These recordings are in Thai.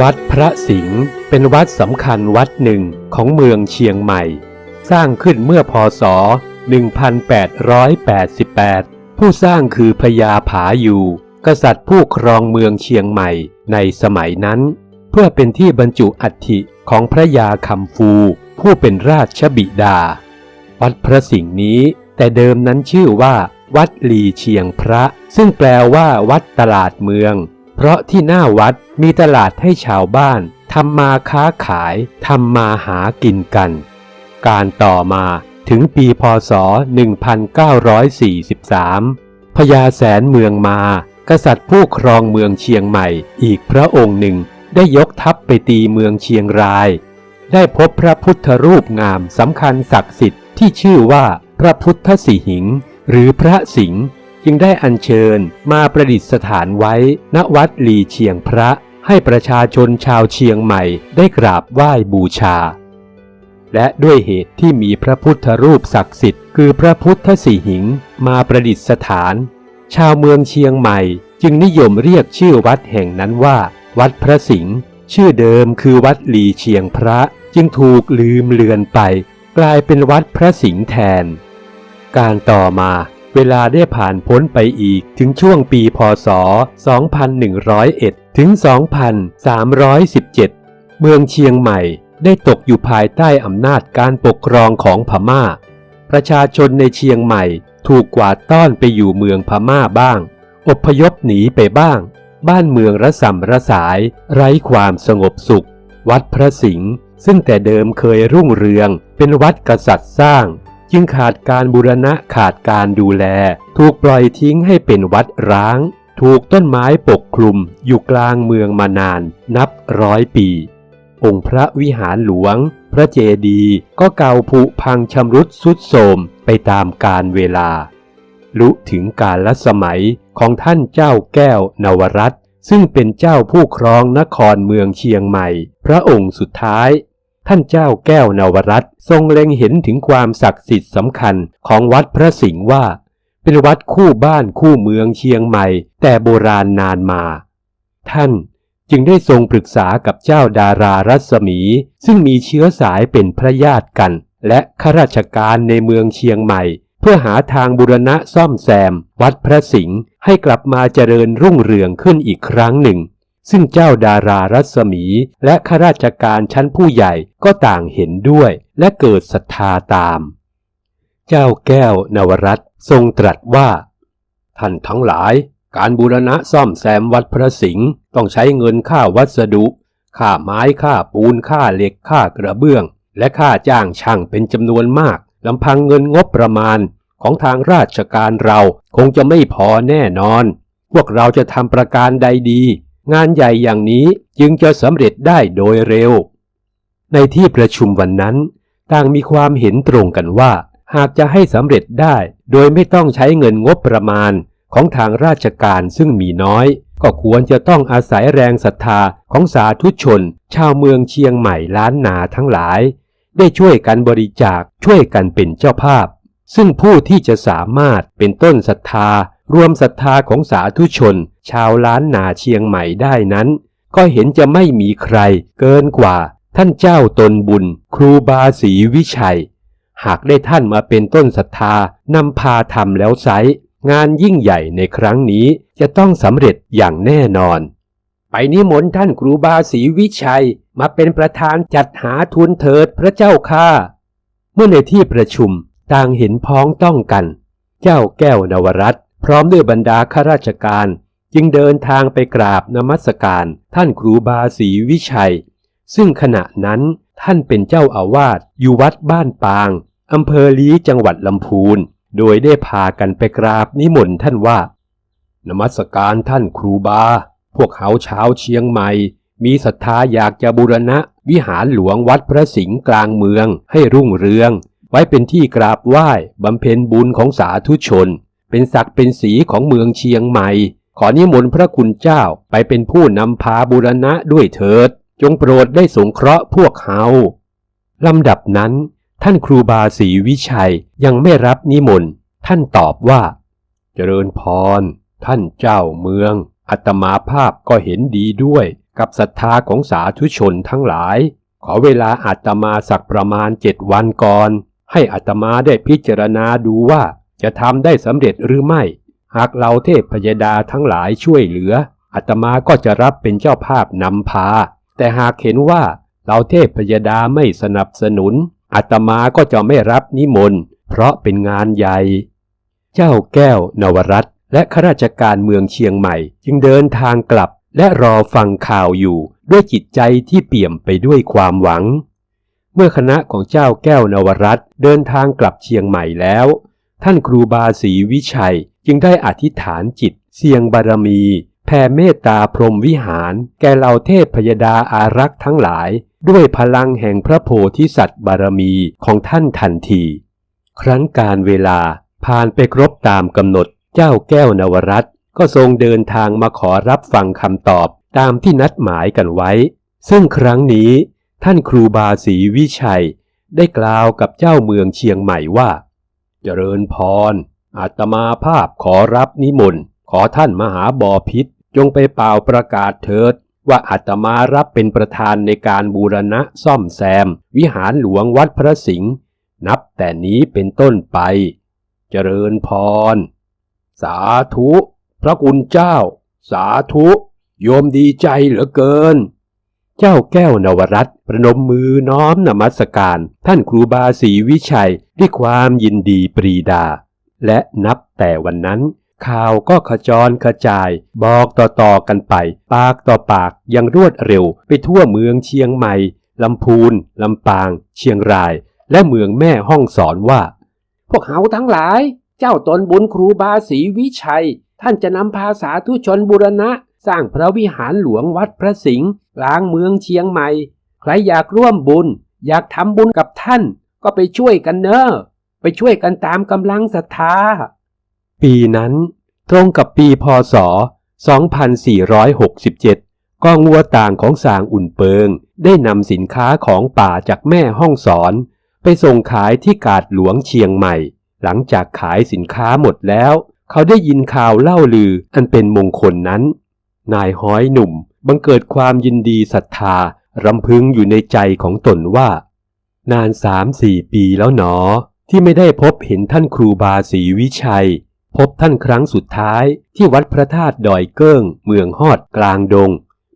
วัดพระสิงห์เป็นวัดสำคัญวัดหนึ่งของเมืองเชียงใหม่ สร้างขึ้นเมื่อพศ 1888 ผู้สร้างคือพญาผาอยู่ กษัตริย์ผู้ครองเมืองเชียงใหม่ในสมัยนั้น เพื่อเป็นที่บรรจุอัฐิของพระยาคำฟู ผู้เป็นราชบิดา วัดพระสิงห์นี้ แต่เดิมนั้นชื่อว่า วัดลีเชียงพระ ซึ่งแปลว่า วัดตลาดเมือง เพราะที่หน้าวัดมีตลาดให้ชาวบ้านทำมาค้าขายทำมาหากินกัน การต่อมาถึงปีพศ 1943 พญาแสนเมืองมา กษัตริย์ผู้ครองเมืองเชียงใหม่อีกพระองค์หนึ่งได้ยกทัพไปตีเมืองเชียงราย ได้พบพระพุทธรูปงามสำคัญศักดิ์สิทธิ์ที่ชื่อว่าพระพุทธสิหิง หรือพระสิงห์ จึงได้อัญเชิญมาประดิษฐานไว้ ณวัดหลีเชียงพระ ให้ประชาชนชาวเชียงใหม่ได้กราบไหว้บูชา และด้วยเหตุที่มีพระพุทธรูปศักดิ์สิทธิ์คือพระพุทธสิหิง มาประดิษฐาน ชาวเมืองเชียงใหม่ จึงนิยมเรียกชื่อวัดแห่งนั้นว่า วัดพระสิงห์ชื่อเดิมคือวัดหลีเชียงพระจึงถูกลืมเลือนไป กลายเป็นวัดพระสิงห์แทน การต่อมา เวลาได้ผ่านพ้นไปอีกถึงช่วงปีพศ 2101 ถึง 2317 เมืองเชียงใหม่ได้ตกอยู่ภายใต้อำนาจการปกครองของพม่า ประชาชนในเชียงใหม่ถูกกวาดต้อนไปอยู่เมืองพม่าบ้าง อพยพหนีไปบ้าง บ้านเมืองระสำระสาย ไร้ความสงบสุข วัดพระสิงห์ซึ่งแต่เดิมเคยรุ่งเรืองเป็นวัดกษัตริย์สร้าง จึงขาดการบูรณะขาดการดูแล ถูกปล่อยทิ้งให้เป็นวัดร้าง ถูกต้นไม้ปกคลุมอยู่กลางเมืองมานาน นับร้อยปี องค์พระวิหารหลวง พระเจดีย์ก็เก่าผุพังชำรุดสุดโทรมไปตามกาลเวลา ลุถึงกาลสมัยของท่านเจ้าแก้วนวรัตซึ่งเป็นเจ้าผู้ครองนครเมืองเชียงใหม่ พระองค์สุดท้าย ท่านเจ้าแก้วนวรัตทรงเล็งเห็นถึงความศักดิ์สิทธิ์สำคัญของวัดพระสิงห์ว่า เป็นวัดคู่บ้านคู่เมืองเชียงใหม่ แต่โบราณนานมา ท่านจึงได้ทรงปรึกษากับเจ้าดารารัศมี ซึ่งมีเชื้อสายเป็นพระญาติกัน และข้าราชการในเมืองเชียงใหม่ เพื่อหาทางบุรณะซ่อมแซม วัดพระสิงห์ให้กลับมาเจริญรุ่งเรืองขึ้นอีกครั้งหนึ่ง ซึ่งเจ้าดารารัศมีและข้าราชการชั้นผู้ใหญ่ก็ต่างเห็นด้วยและเกิดศรัทธาตาม เจ้าแก้วนวรัตทรงตรัสว่า ท่านทั้งหลายการบูรณะซ่อมแซมวัดพระสิงห์ต้องใช้เงินค่าวัสดุ ค่าไม้ค่าปูนค่าเหล็กค่ากระเบื้อง และค่าจ้างช่างเป็นจำนวนมากลำพังเงินงบประมาณของทางราชการเราคงจะไม่พอแน่นอน พวกเราจะทำประการใดดี งานใหญ่อย่างนี้จึงจะสำเร็จได้โดยเร็ว ในที่ประชุมวันนั้น ต่างมีความเห็นตรงกันว่า หากจะให้สำเร็จได้ โดยไม่ต้องใช้เงินงบประมาณของทางราชการซึ่งมีน้อย ก็ควรจะต้องอาศัยแรงศรัทธาของสาธุชน ชาวเมืองเชียงใหม่ล้านนาทั้งหลาย ได้ช่วยกันบริจาคช่วยกันเป็นเจ้าภาพ ซึ่งผู้ที่จะสามารถเป็นต้นศรัทธา รวมศรัทธาของสาธุชน ชาวล้านนาเชียงใหม่ได้นั้น ก็เห็นจะไม่มีใครเกินกว่า ท่านเจ้าตนบุญ ครูบาศรีวิชัย หากได้ท่านมาเป็นต้นศรัทธานำพาทำแล้วไซงานยิ่งใหญ่ในครั้งนี้จะต้องสำเร็จอย่างแน่นอน ไปนิมนต์ท่านครูบาศรีวิชัยมาเป็นประธานจัดหาทุนเถิดพระเจ้าค่าเมื่อในที่ประชุมต่างเห็นพ้องต้องกัน เจ้าแก้วนวรัต พร้อมด้วยบรรดาข้าราชการ จึงเดินทางไปกราบนมัสการท่านครูบาศรีวิชัย ซึ่งขณะนั้นท่านเป็นเจ้าอาวาสอยู่วัดบ้านปางอำเภอลีจังหวัดลำพูน โดยได้พากันไปกราบนิมนต์ท่านว่า นมัสการท่านครูบา พวกเขาชาวเชียงใหม่ มีศรัทธาอยากจะบูรณะวิหารหลวงวัดพระสิงห์กลางเมืองให้รุ่งเรือง ไว้เป็นที่กราบไหว้บำเพ็ญบุญของสาธุชน เป็นศักดิ์เป็นสีของเมืองเชียงใหม่ ขอนิมนต์พระคุณเจ้าไปเป็นผู้นำพาบูรณะด้วยเถิด จงโปรดได้สงเคราะห์พวกเขาลำดับนั้น ท่านครูบาศรีวิชัยยังไม่รับนิมนต์ ท่านตอบว่า เจริญพร ท่านเจ้าเมือง อัตมาภาพก็เห็นดีด้วยกับศรัทธาของสาธุชนทั้งหลาย ขอเวลาอาตมาสักประมาณเจ็ดวันก่อน ให้อาตมาได้พิจารณาดูว่า จะทำได้สำเร็จหรือไม่ หากเราเทพพยดาทั้งหลายช่วยเหลืออาตมาก็จะรับเป็นเจ้าภาพนำพา แต่หากเห็นว่าเราเทพพยดาไม่สนับสนุนอาตมาก็จะไม่รับนิมนต์ เพราะเป็นงานใหญ่ เจ้าแก้วนวรัตและข้าราชการเมืองเชียงใหม่ จึงเดินทางกลับและรอฟังข่าวอยู่ ด้วยจิตใจที่เปี่ยมไปด้วยความหวัง เมื่อคณะของเจ้าแก้วนวรัตเดินทางกลับเชียงใหม่แล้ว ท่านครูบาศรีวิชัยจึงได้อธิษฐานจิต เสียงบารมี แผ่เมตตาพรมวิหาร แก่เหล่าเทพพยดาอารักษ์ทั้งหลาย ด้วยพลังแห่งพระโพธิสัตว์บารมีของท่านทันที ครั้นการเวลาผ่านไปครบตามกำหนด เจ้าแก้วนวรัตก็ทรงเดินทางมาขอรับฟังคำตอบตามที่นัดหมายกันไว้ ซึ่งครั้งนี้ท่านครูบาศรีวิชัย ได้กล่าวกับเจ้าเมืองเชียงใหม่ว่า เจริญพร อาตมาภาพขอรับนิมนต์ ขอท่านมหาบอพิษ จงไปเป่าประกาศเถิด ว่าอาตมารับเป็นประธานในการบูรณะซ่อมแซม วิหารหลวงวัดพระสิงห์นับแต่นี้เป็นต้นไป เจริญพร สาธุ พระคุณเจ้า สาธุ โยมดีใจเหลือเกิน เจ้าแก้วนวรัตประนมมือน้อมนมัสการ ท่านครูบาศรีวิชัยด้วยความยินดีปรีดา และนับแต่วันนั้น ข่าวก็ขจรกระจาย บอกต่อๆกันไป ปากต่อปากยังรวดเร็ว ไปทั่วเมืองเชียงใหม่ลำพูนลำปาง เชียงราย และเมืองแม่ห้องสอนว่า พวกเขาทั้งหลาย เจ้าตนบุญครูบาศรีวิชัย ท่านจะนำพาสาธุชนบุรณะ สร้างพระวิหารหลวงวัดพระสิงห์ กลางเมืองเชียงใหม่ ใครอยากร่วมบุญ อยากทำบุญกับท่าน ก็ไปช่วยกันเนอะไปช่วยกันตามกำลังศรัทธา ปีนั้น ตรงกับปีพศ 2467 กองวัวต่างของสางอุ่นเปิง ได้นำสินค้าของป่าจากแม่ห้องสอน ไปส่งขายที่กาดหลวงเชียงใหม่ หลังจากขายสินค้าหมดแล้ว เขาได้ยินข่าวเล่าลืออันเป็นมงคลนั้น นายห้อยหนุ่มบังเกิดความยินดีศรัทธารำพึงอยู่ในใจของตนว่า นานสามสี่ปีแล้วหนอ ที่ไม่ได้พบเห็นท่านครูบาศรีวิชัย พบท่านครั้งสุดท้ายที่วัดพระธาตุดอยเกิ้ง เมืองฮอดกลางดง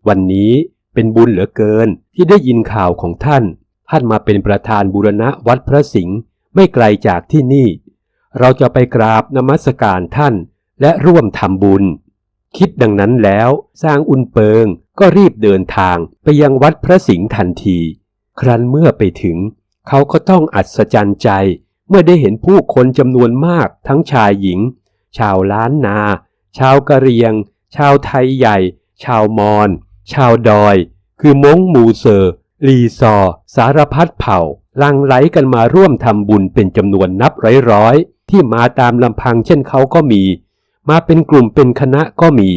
วันนี้เป็นบุญเหลือเกินที่ได้ยินข่าวของท่าน ท่านมาเป็นประธานบูรณะวัดพระสิงห์ไม่ไกลจากที่นี่ เราจะไปกราบนมัสการท่านและร่วมทำบุญ คิดดังนั้นแล้วสร้างอุนเปิงก็รีบเดินทางไปยังวัดพระสิงห์ทันที ครั้นเมื่อไปถึง เขาก็ต้องอัศจรรย์ใจ เมื่อได้เห็นผู้คนจำนวนมากทั้งชายหญิง ชาวล้านนา ชาวกะเหรียง ชาวไทยใหญ่ ชาวมอญชาวดอย คือม้งมูเซอร์ ลีซอ สารพัดเผ่าลังไหลกันมาร่วมทำบุญเป็นจำนวนนับร้อยๆที่มาตามลำพังเช่นเขาก็มี มาเป็นกลุ่มเป็นคณะก็มี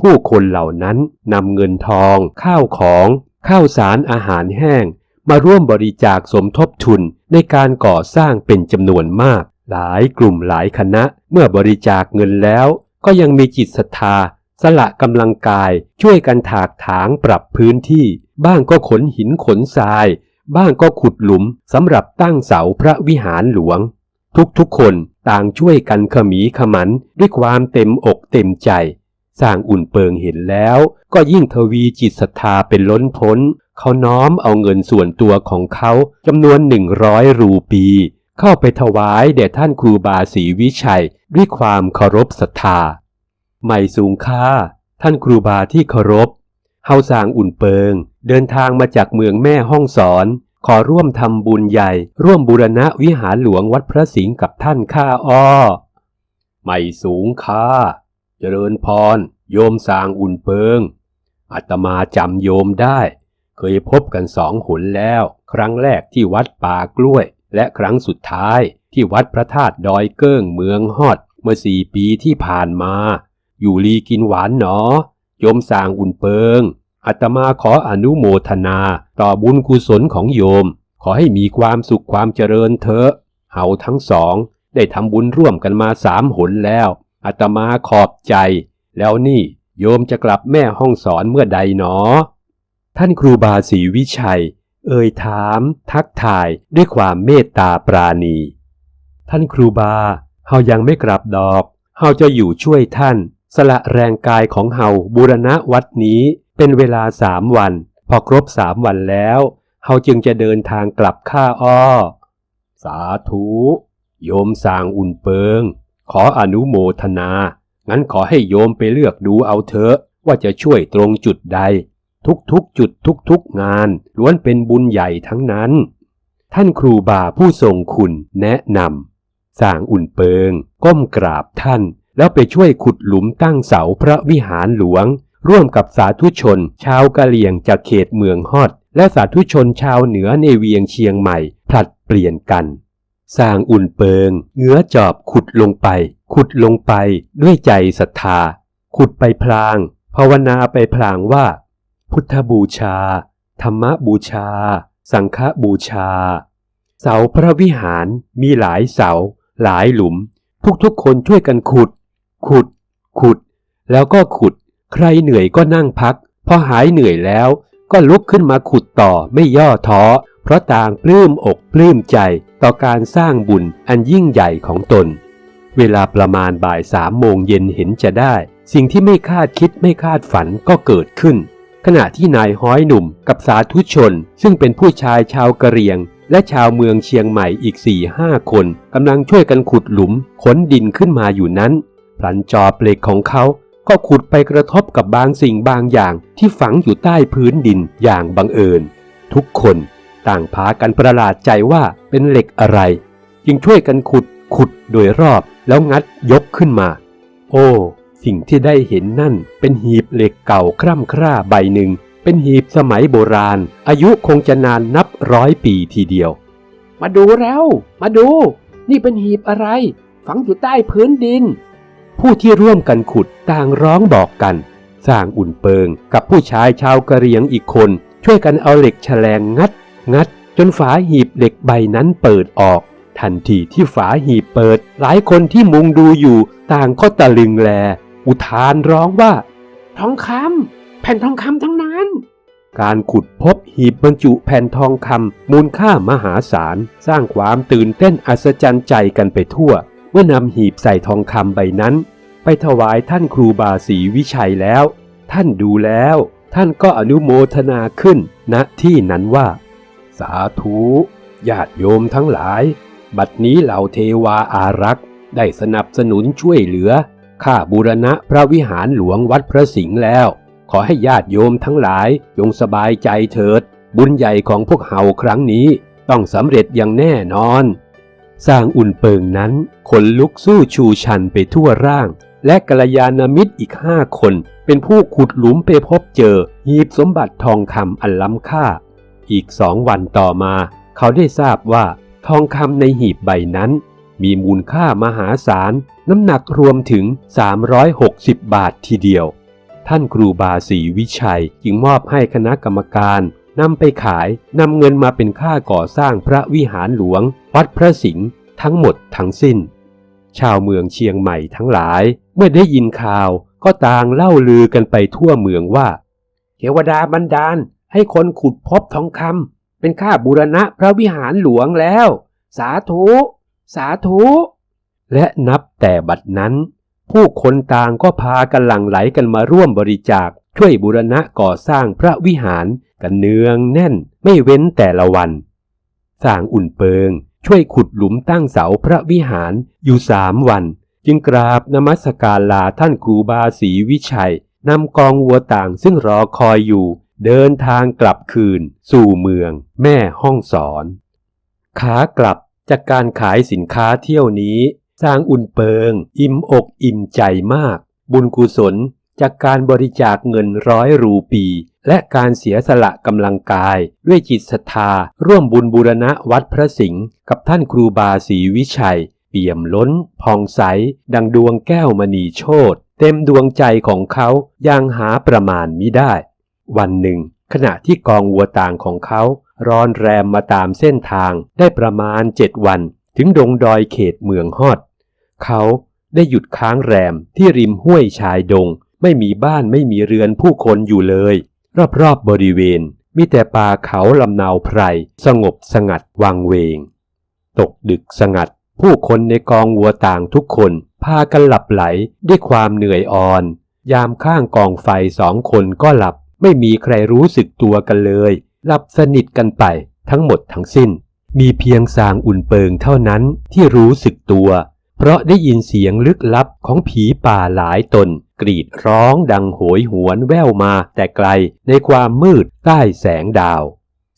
ผู้คนเหล่านั้นนำเงินทอง ข้าวของ ข้าวสารอาหารแห้ง มาร่วมบริจาคสมทบทุนในการก่อสร้างเป็นจำนวนมาก หลายกลุ่มหลายคณะเมื่อบริจาคเงินแล้ว ก็ยังมีจิตศรัทธา สละกำลังกายช่วยกันถากถางปรับพื้นที่ บ้างก็ขนหินขนทรายบ้างก็ขุดหลุมสำหรับตั้งเสาพระวิหารหลวง ทุกๆคน ต่างช่วยกันขมีขมันด้วยความเต็มอกเต็มใจ สร้างอุ่นเปิงเห็นแล้ว ก็ยิ่งทวีจิตศรัทธาเป็นล้นพ้น เขาน้อมเอาเงินส่วนตัวของเขาจำนวนหนึ่งร้อยรูปี เข้าไปถวายแด่ท่านครูบาศรีวิชัย ด้วยความเคารพศรัทธา ไม่สูงค่า ท่านครูบาที่เคารพเฮาสางอุ่นเปิง เดินทางมาจากเมืองแม่ห้องสอน ขอร่วมทำบุญใหญ่ ร่วมบูรณะวิหารหลวงวัดพระสิงห์กับท่านข้าอ้อ ไม่สูงค่า เจริญพร โยมสร้างอุ่นเปิง อาตมาจำโยมได้ เคยพบกันสองหนแล้ว ครั้งแรกที่วัดป่ากล้วย และครั้งสุดท้ายที่วัดพระธาตุดอยเกิ้งเมืองฮอด เมื่อสี่ปีที่ผ่านมา อยู่ลีกินหวานหนอ โยมสร้างอุ่นเปิง อาตมาขออนุโมทนาต่อบุญกุศลของโยม ขอให้มีความสุขความเจริญเถอะเฮาทั้งสอง ได้ทำบุญร่วมกันมาสามหนแล้วอาตมาขอบใจ แล้วนี่โยมจะกลับแม่ห้องสอนเมื่อใดหนอ ท่านครูบาศรีวิชัย เอ่ยถาม ทักทายด้วยความเมตตาปราณี ท่านครูบาเฮายังไม่กลับดอกเฮาจะอยู่ช่วยท่าน สละแรงกายของเฮาบูรณะวัดนี้ เป็นเวลาสามวัน พอครบสามวันแล้วเฮาจึงจะเดินทางกลับข้าอ้อ สาธุ โยมสางอุ่นเปิง ขออนุโมทนา งั้นขอให้โยมไปเลือกดูเอาเถอะ ว่าจะช่วยตรงจุดใด ทุกๆจุดทุกๆงาน ล้วนเป็นบุญใหญ่ทั้งนั้น ท่านครูบาผู้ทรงคุณแนะนำสางอุ่นเปิง ก้มกราบท่าน แล้วไปช่วยขุดหลุมตั้งเสาพระวิหารหลวง ร่วมกับสาธุชน ชาวกะเหลี่ยงจากเขตเมืองฮอด และสาธุชนชาวเหนือในเวียงเชียงใหม่ ผลัดเปลี่ยนกัน สร้างอุ่นเปิงเงื้อจอบขุดลงไป ขุดลงไปด้วยใจศรัทธา ขุดไปพลาง ภาวนาไปพลางว่า พุทธบูชา ธรรมบูชา สังฆบูชา เสาพระวิหารมีหลายเสา หลายหลุม ทุกๆคนช่วยกันขุด ขุด ขุด แล้วก็ขุด ใครเหนื่อยก็นั่งพัก พอหายเหนื่อยแล้ว ก็ลุกขึ้นมาขุดต่อไม่ย่อท้อ เพราะต่างปลื้มอกปลื้มใจต่อการสร้างบุญอันยิ่งใหญ่ของตน เวลาประมาณบ่ายสามโมงเย็นเห็นจะได้ สิ่งที่ไม่คาดคิดไม่คาดฝันก็เกิดขึ้น ขณะที่นายห้อยหนุ่มกับสาธุชน ซึ่งเป็นผู้ชายชาวกะเหรี่ยง และชาวเมืองเชียงใหม่อีกสี่ห้าคนกำลังช่วยกันขุดหลุมขนดินขึ้นมาอยู่นั้นพลันจอบเหล็กของเขา ก็ขุดไปกระทบกับบางสิ่งบางอย่างที่ฝังอยู่ใต้พื้นดินอย่างบังเอิญ ทุกคนต่างพากันประหลาดใจว่าเป็นเหล็กอะไร จึงช่วยกันขุดขุดโดยรอบแล้วงัดยกขึ้นมา โอ้ สิ่งที่ได้เห็นนั่นเป็นหีบเหล็กเก่าคร่ำคร่าใบหนึ่ง เป็นหีบสมัยโบราณ อายุคงจะนานนับร้อยปีทีเดียว มาดูแล้ว มาดู นี่เป็นหีบอะไร ฝังอยู่ใต้พื้นดิน ผู้ที่ร่วมกันขุดต่างร้องบอกกัน สร้างอุ่นเปิงกับผู้ชายชาวกะเหรียงอีกคน ช่วยกันเอาเหล็กแฉลงงัด งัด จนฝาหีบเหล็กใบนั้นเปิดออก ทันทีที่ฝาหีบเปิด หลายคนที่มุงดูอยู่ต่างก็ตะลึงแล อุทานร้องว่า ทองคำแผ่นทองคำทั้งนั้นการขุดพบหีบบรรจุแผ่นทองคำมูลค่ามหาศาล สร้างความตื่นเต้นอัศจรรย์ใจกันไปทั่ว เมื่อนำหีบใส่ทองคำใบนั้น ไปถวายท่านครูบาศรีวิชัยแล้ว ท่านดูแล้ว ท่านก็อนุโมทนาขึ้นณที่นั้นว่า สาธุญาติโยมทั้งหลาย บัดนี้เหล่าเทวาอารักษ์ ได้สนับสนุนช่วยเหลือข้าบูรณะพระวิหารหลวงวัดพระสิงห์แล้ว ขอให้ญาติโยมทั้งหลายจงสบายใจเถิด บุญใหญ่ของพวกเฮาครั้งนี้ ต้องสำเร็จอย่างแน่นอน สร้างอุ่นเปิงนั้นขนลุกสู้ชูชันไปทั่วร่าง และกัลยาณมิตรอีกห้าคน เป็นผู้ขุดหลุมไปพบเจอ หีบสมบัติทองคำอันล้ำค่า อีกสองวันต่อมา เขาได้ทราบว่า ทองคำในหีบใบนั้น มีมูลค่ามหาศาล น้ำหนักรวมถึง 360 บาททีเดียว ท่านครูบาศรีวิชัยจึงมอบให้คณะกรรมการ นำไปขายนำเงินมาเป็นค่าก่อสร้างพระวิหารหลวง วัดพระสิงห์ทั้งหมดทั้งสิ้น ชาวเมืองเชียงใหม่ทั้งหลาย เมื่อได้ยินข่าวก็ต่างเล่าลือกันไปทั่วเมืองว่า เทวดาบันดาลให้คนขุดพบทองคำเป็นค่าบูรณะพระวิหารหลวงแล้ว สาธุ สาธุ และนับแต่บัดนั้น ผู้คนต่างก็พากันหลั่งไหลกันมาร่วมบริจาคช่วยบูรณะก่อสร้างพระวิหาร กันเนืองแน่นไม่เว้นแต่ละวันสร้างอุ่นเปิง ช่วยขุดหลุมตั้งเสาพระวิหารอยู่สามวัน จึงกราบนมัสการลาท่านครูบาศรีวิชัยนำกองวัวต่างซึ่งรอคอยอยู่ เดินทางกลับคืน สู่เมือง แม่ห้องสอน ขากลับจากการขายสินค้าเที่ยวนี้ สร้างอุ่นเปิง อิ่มอกอิ่มใจมาก บุญกุศล จากการบริจาคเงินร้อยรูปี และการเสียสละกำลังกาย ด้วยจิตศรัทธา ร่วมบุญบูรณะวัดพระสิงห์กับท่านครูบาศรีวิชัย เปี่ยมล้นพองใส ดังดวงแก้วมณีโชตเต็มดวงใจของเขาอย่างหาประมาณมิได้ วันหนึ่ง ขณะที่กองวัวต่างของเขาร้อนแรมมาตามเส้นทางได้ประมาณเจ็ดวันถึงดงดอยเขตเมืองฮอด เขาได้หยุดค้างแรมที่ริมห้วยชายดง ไม่มีบ้านไม่มีเรือนผู้คนอยู่เลย รอบๆบริเวณ มีแต่ป่าเขาลำนาวไพร สงบสงัดวังเวง ตกดึกสงัด ผู้คนในกองวัวต่างทุกคน พากันหลับไหลด้วยความเหนื่อยอ่อน ยามข้างกองไฟสองคนก็หลับ ไม่มีใครรู้สึกตัวกันเลย หลับสนิทกันไปทั้งหมดทั้งสิ้น มีเพียงสางอุ่นเปิงเท่านั้นที่รู้สึกตัว เพราะได้ยินเสียงลึกลับของผีป่าหลายตน กรีดร้องดังโหยหวนแว่วมาแต่ไกลในความมืดใต้แสงดาว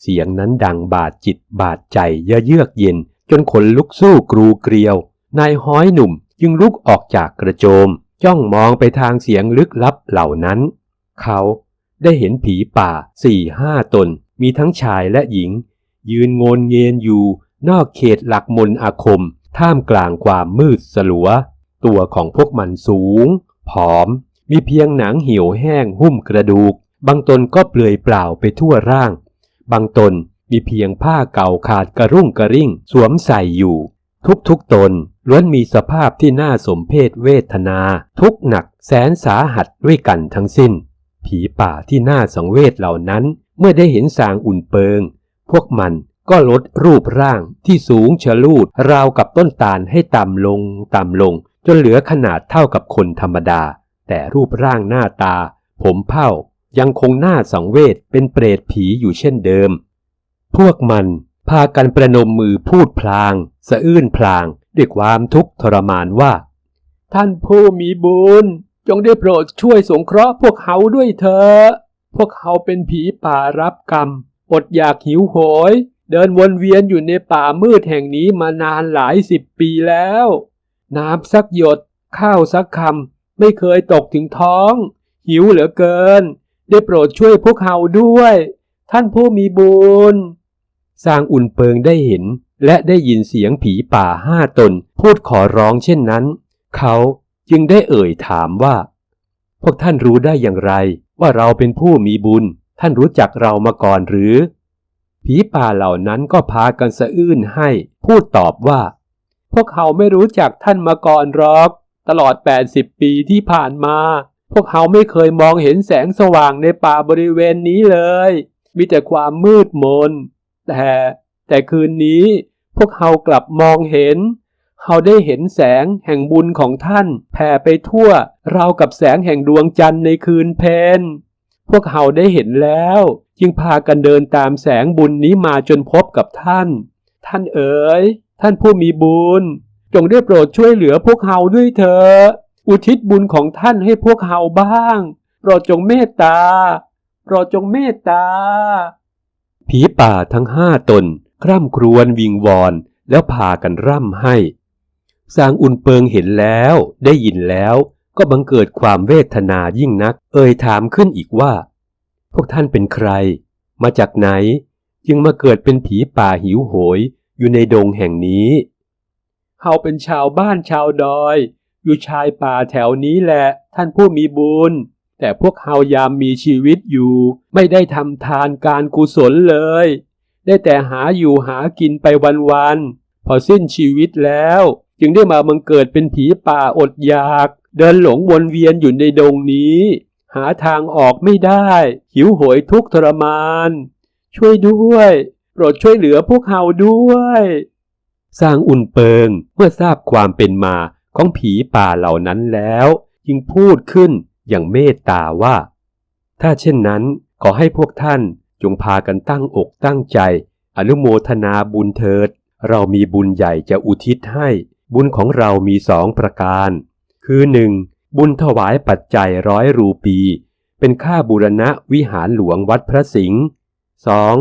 เสียงนั้นดังบาดจิตบาดใจเยือกเย็น จนขนลุกสู้กรูเกลียวนายห้อยหนุ่มจึงลุกออกจากกระโจม จ้องมองไปทางเสียงลึกลับเหล่านั้น เขาได้เห็นผีป่าสี่ห้าตน มีทั้งชายและหญิง ยืนโงนเงียนอยู่นอกเขตหลักมนอาคม ท่ามกลางความมืดสลัว ตัวของพวกมันสูง ผอม มีเพียงหนังเหี่ยวแห้งหุ้มกระดูก บางตนก็เปลือยเปล่าไปทั่วร่าง บางตนมีเพียงผ้าเก่าขาดกระรุ่งกระริ่ง สวมใส่อยู่ ทุกๆตนล้วนมีสภาพที่น่าสมเพศเวทนา ทุกหนักแสนสาหัสด้วยกันทั้งสิ้น ผีป่าที่น่าสังเวชเหล่านั้น เมื่อได้เห็นสางอุ่นเปิง พวกมัน ก็ลดรูปร่างที่สูงชะลูดราวกับต้นตาลให้ต่ำลงต่ำลง จนเหลือขนาดเท่ากับคนธรรมดา แต่รูปร่างหน้าตา ผมเผ้ายังคงหน้าสังเวชเป็นเปรตผีอยู่เช่นเดิม พวกมันพากันประนมมือพูดพลาง สะอื้นพลางด้วยความทุกข์ทรมานว่า ท่านผู้มีบุญ จงได้โปรดช่วยสงเคราะห์พวกเขาด้วยเถอะพวกเขาเป็นผีป่ารับกรรม อดอยากหิวโหย เดินวนเวียนอยู่ในป่ามืดแห่งนี้มานานหลายสิบปีแล้ว น้ำสักหยด ข้าวสักคำไม่เคยตกถึงท้อง หิวเหลือเกิน ได้โปรดช่วยพวกเขาด้วย ท่านผู้มีบุญสร้างอุ่นเปิงได้เห็น และได้ยินเสียงผีป่าห้าตน พูดขอร้องเช่นนั้น เขาจึงได้เอ่ยถามว่า พวกท่านรู้ได้อย่างไร ว่าเราเป็นผู้มีบุญ ท่านรู้จักเรามาก่อนหรือ ผีป่าเหล่านั้นก็พากันสะอื้นให้ พูดตอบว่า พวกเขาไม่รู้จักท่านมาก่อนหรอก ตลอด 80 ปีที่ผ่านมา พวกเขาไม่เคยมองเห็นแสงสว่างในป่าบริเวณนี้เลย มีแต่ความมืดมน แต่ แต่คืนนี้ พวกเขากลับมองเห็นเขาได้เห็นแสงแห่งบุญของท่าน แผ่ไปทั่วราวกับแสงแห่งดวงจันทร์ในคืนเพนพวกเขาได้เห็นแล้ว จึงพากันเดินตามแสงบุญนี้มาจนพบกับท่าน ท่านเอ๋ย ท่านผู้มีบุญ จงได้โปรดช่วยเหลือพวกเขาด้วยเถอะ อุทิศบุญของท่านให้พวกเขาบ้าง โปรดจงเมตตา โปรดจงเมตตา ผีป่าทั้งห้าตน คร่ำครวญวิงวอนแล้วพากันร่ำให้สางอุ่นเปิงเห็นแล้ว ได้ยินแล้ว ก็บังเกิดความเวทนายิ่งนัก เอ่ยถามขึ้นอีกว่า พวกท่านเป็นใคร มาจากไหน จึงมาเกิดเป็นผีป่าหิวโหยอยู่ในดงแห่งนี้เฮาเป็นชาวบ้านชาวดอย อยู่ชายป่าแถวนี้แหละ ท่านผู้มีบุญ แต่พวกเฮายามมีชีวิตอยู่ ไม่ได้ทำทานการกุศลเลย ได้แต่หาอยู่หากินไปวันๆพอสิ้นชีวิตแล้ว จึงได้มาบังเกิดเป็นผีป่าอดอยาก เดินหลงวนเวียนอยู่ในดงนี้ หาทางออกไม่ได้ หิวโหยทุกทรมาน ช่วยด้วย โปรดช่วยเหลือพวกเฮาด้วย สร้างอุ่นเปิงเมื่อทราบความเป็นมาของผีป่าเหล่านั้นแล้ว จึงพูดขึ้นอย่างเมตตาว่า ถ้าเช่นนั้นขอให้พวกท่านจงพากันตั้งอกตั้งใจ อนุโมทนาบุญเถิด เรามีบุญใหญ่จะอุทิศให้ บุญของเรามีสองประการ คือหนึ่ง บุญถวายปัจจัยร้อยรูปี เป็นค่าบูรณะวิหารหลวงวัดพระสิงห์สอง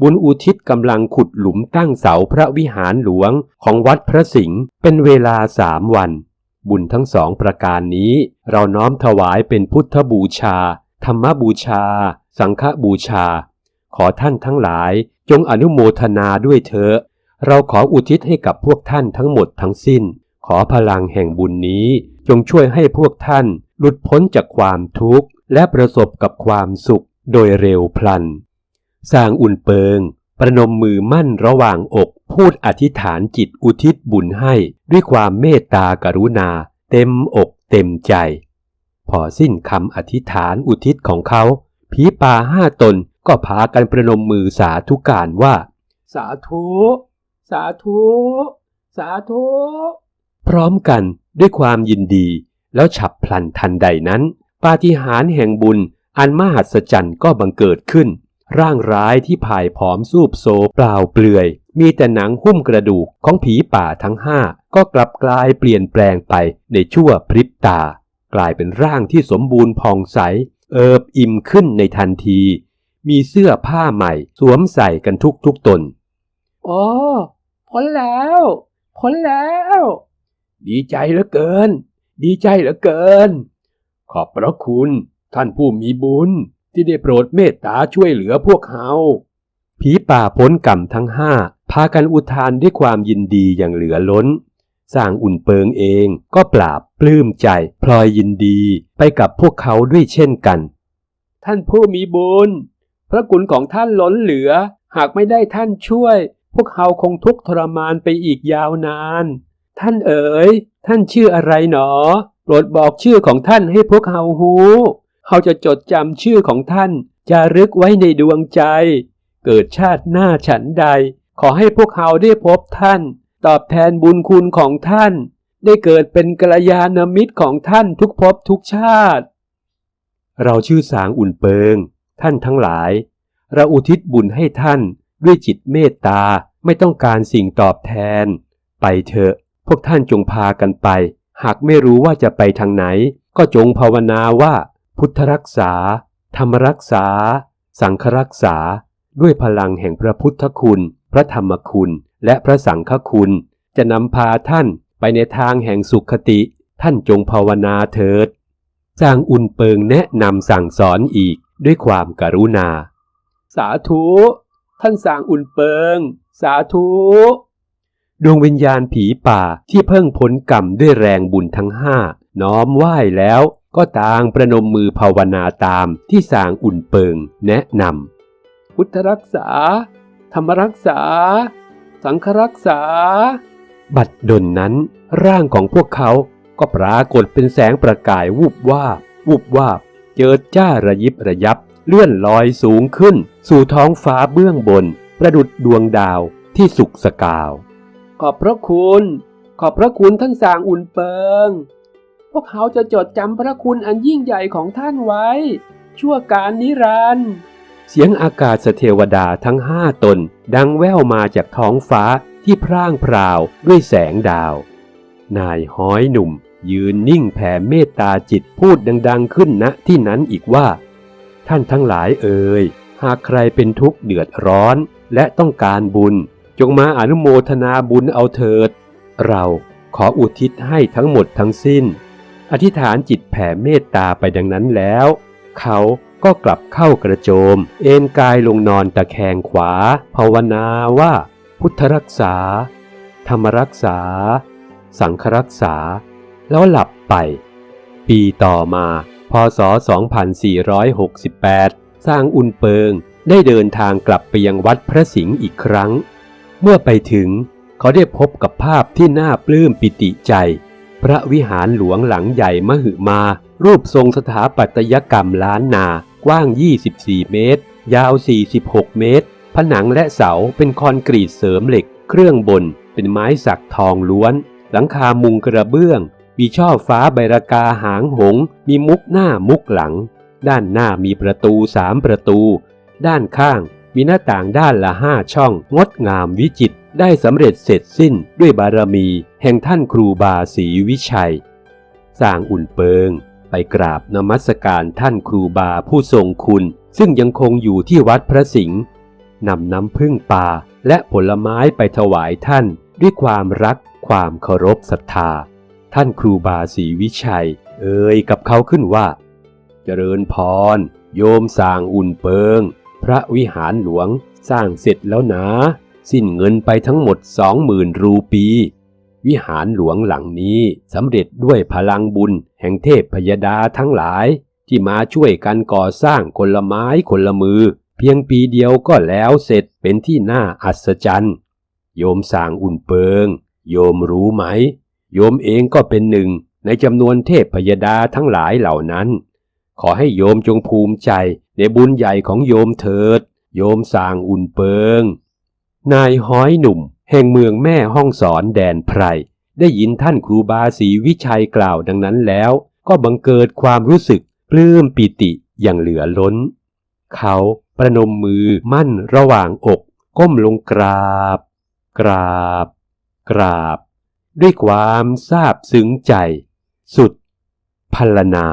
บุญอุทิศกำลังขุดหลุมตั้งเสาพระวิหารหลวงของวัดพระสิงห์เป็นเวลาสามวัน บุญทั้งสองประการนี้ เราน้อมถวายเป็นพุทธบูชา ธรรมบูชา สังฆบูชา ขอท่านทั้งหลายจงอนุโมทนาด้วยเถอะเราขออุทิศให้กับพวกท่านทั้งหมดทั้งสิ้น ขอพลังแห่งบุญนี้ จงช่วยให้พวกท่านหลุดพ้นจากความทุกข์ และประสบกับความสุขโดยเร็วพลัน สร้างอุ่นเปิง ประนมมือมั่นระหว่างอกพูดอธิษฐานจิตอุทิศบุญให้ด้วยความเมตตากรุณา เต็มอกเต็มใจ พอสิ้นคำอธิษฐานอุทิศของเขาผีป่าห้าตนก็พากันประนมมือสาธุการว่า สาธุ สาธุ สาธุ พร้อมกันด้วยความยินดี แล้วฉับพลันทันใดนั้น ปาฏิหาริย์แห่งบุญอันมหัศจรรย์ก็บังเกิดขึ้น ร่างร้ายที่ผายผอมสูบโซเปล่าเปลือย มีแต่หนังหุ้มกระดูกของผีป่าทั้งห้าก็กลับกลายเปลี่ยนแปลงไปในชั่วพริบตา กลายเป็นร่างที่สมบูรณ์ผ่องใส เอิบอิ่มขึ้นในทันที มีเสื้อผ้าใหม่สวมใส่กันทุกทุกตนโอ้พ้นแล้ว พ้นแล้ว ดีใจเหลือเกิน ดีใจเหลือเกิน ขอบพระคุณ ท่านผู้มีบุญที่ได้โปรดเมตตาช่วยเหลือพวกเขาผีป่าพ้นกรรมทั้งห้าพากันอุทานด้วยความยินดีอย่างเหลือล้น สร้างอุ่นเปิงเองก็ปราบปลื้มใจ พลอยยินดีไปกับพวกเขาด้วยเช่นกัน ท่านผู้มีบุญ พระคุณของท่านล้นเหลือ หากไม่ได้ท่านช่วย พวกเขาคงทุกข์ทรมานไปอีกยาวนาน ท่านเอ๋ย ท่านชื่ออะไรหนอ โปรดบอกชื่อของท่านให้พวกเขาหูเขาจะจดจำชื่อของท่านจารึกไว้ในดวงใจ เกิดชาติหน้าฉันใด ขอให้พวกเขาได้พบท่าน ตอบแทนบุญคุณของท่าน ได้เกิดเป็นกัลยาณมิตรของท่านทุกภพทุกชาติ เราชื่อสางอุ่นเปิง ท่านทั้งหลาย เราอุทิศบุญให้ท่านด้วยจิตเมตตาไม่ต้องการสิ่งตอบแทน ไปเถอะ วกท่านจงพากันไป หากไม่รู้ว่าจะไปทางไหน ก็จงภาวนาว่า พุทธรักษา ธรรมรักษา สังฆรักษา ด้วยพลังแห่งพระพุทธคุณ พระธรรมคุณ และพระสังฆคุณ จะนำพาท่านไปในทางแห่งสุขติ ท่านจงภาวนาเถิดจางอุ่นเปิงแนะนำสั่งสอนอีกด้วยความกรุณา สาธุ ท่านสางอุ่นเปิง สาธุ ดวงวิญญาณผีป่าที่เพิ่งพ้นกรรมด้วยแรงบุญทั้งห้าน้อมไหว้แล้วก็ต่างประนมมือภาวนาตามที่สางอุ่นเปิงแนะนำพุทธรักษา ธรรมรักษา สังฆรักษา บัดดลนั้น ร่างของพวกเขาก็ปรากฏเป็นแสงประกายวูบวาบวูบวาบ เจิดจ้าระยิบระยับ เลื่อนลอยสูงขึ้น สู่ท้องฟ้าเบื้องบน ประดุดดวงดาวที่สุกสกาว ขอบพระคุณ ขอบพระคุณท่านสร้างอุ่นเปิง พวกเขาจะจดจำพระคุณอันยิ่งใหญ่ของท่านไว้ ชั่วการนิรันดร์เสียงอากาศเทวดาทั้งห้าตน ดังแว่วมาจากท้องฟ้าที่พร่างพราวด้วยแสงดาว นายห้อยหนุ่ม ยืนนิ่งแผ่เมตตาจิตพูดดัง ๆ ขึ้นณที่นั้นอีกว่า ท่านทั้งหลายเอ่ยหากใครเป็นทุกข์เดือดร้อนและต้องการบุญ จงมาอนุโมทนาบุญเอาเถิด เราขออุทิศให้ทั้งหมดทั้งสิ้น อธิษฐานจิตแผ่เมตตาไปดังนั้นแล้ว เขาก็กลับเข้ากระโจม เอนกายลงนอนตะแคงขวา ภาวนาว่า พุทธรักษา ธรรมรักษา สังฆรักษา แล้วหลับไป ปีต่อมาพศ 2468 สร้างอุนเปิงได้เดินทางกลับไปยังวัดพระสิงห์อีกครั้ง เมื่อไปถึงเขาได้พบกับภาพที่น่าปลื้มปิติใจ พระวิหารหลวงหลังใหญ่มหึมา รูปทรงสถาปัตยกรรมล้านนา กว้าง 24 เมตร ยาว 46 เมตร ผนังและเสาเป็นคอนกรีตเสริมเหล็ก เครื่องบน เป็นไม้สักทองล้วน หลังคามุงกระเบื้อง มีช่อฟ้าใบรากาหางหง มีมุกหน้ามุกหลัง ด้านหน้ามีประตูสามประตู ด้านข้าง มีหน้าต่างด้านละห้าช่อง งดงามวิจิตรได้สำเร็จเสร็จสิ้นด้วยบารมี แห่งท่านครูบาศรีวิชัย สร้างอุ่นเปิง ไปกราบนมัสการท่านครูบาผู้ทรงคุณ ซึ่งยังคงอยู่ที่วัดพระสิงห์นำน้ำพึ่งป่าและผลไม้ไปถวายท่านด้วยความรักความเคารพศรัทธา ท่านครูบาศรีวิชัย เอ่ยกับเขาขึ้นว่า เจริญพร โยมสร้างอุ่นเปิง พระวิหารหลวงสร้างเสร็จแล้วนะ สิ้นเงินไปทั้งหมดสองหมื่นรูปี วิหารหลวงหลังนี้สำเร็จด้วยพลังบุญแห่งเทพพยดาทั้งหลาย ที่มาช่วยกันก่อสร้างคนละไม้คนละมือ เพียงปีเดียวก็แล้วเสร็จเป็นที่น่าอัศจรรย์ โยมสางอุ่นเปิง โยมรู้ไหม โยมเองก็เป็นหนึ่งในจำนวนเทพพยดาทั้งหลายเหล่านั้น ขอให้โยมจงภูมิใจ ในบุญใหญ่ของโยมเถิด โยมสางอุ่นเปิง นายห้อยหนุ่ม แห่งเมืองแม่ห้องสอนแดนไพร ได้ยินท่านครูบาศรีวิชัยกล่าวดังนั้นแล้ว ก็บังเกิดความรู้สึกปลื้มปิติอย่างเหลือล้น เขาประนมมือมั่นระหว่างอก ก้มลงกราบ กราบ กราบ ด้วยความซาบซึ้งใจ สุดพรรณนา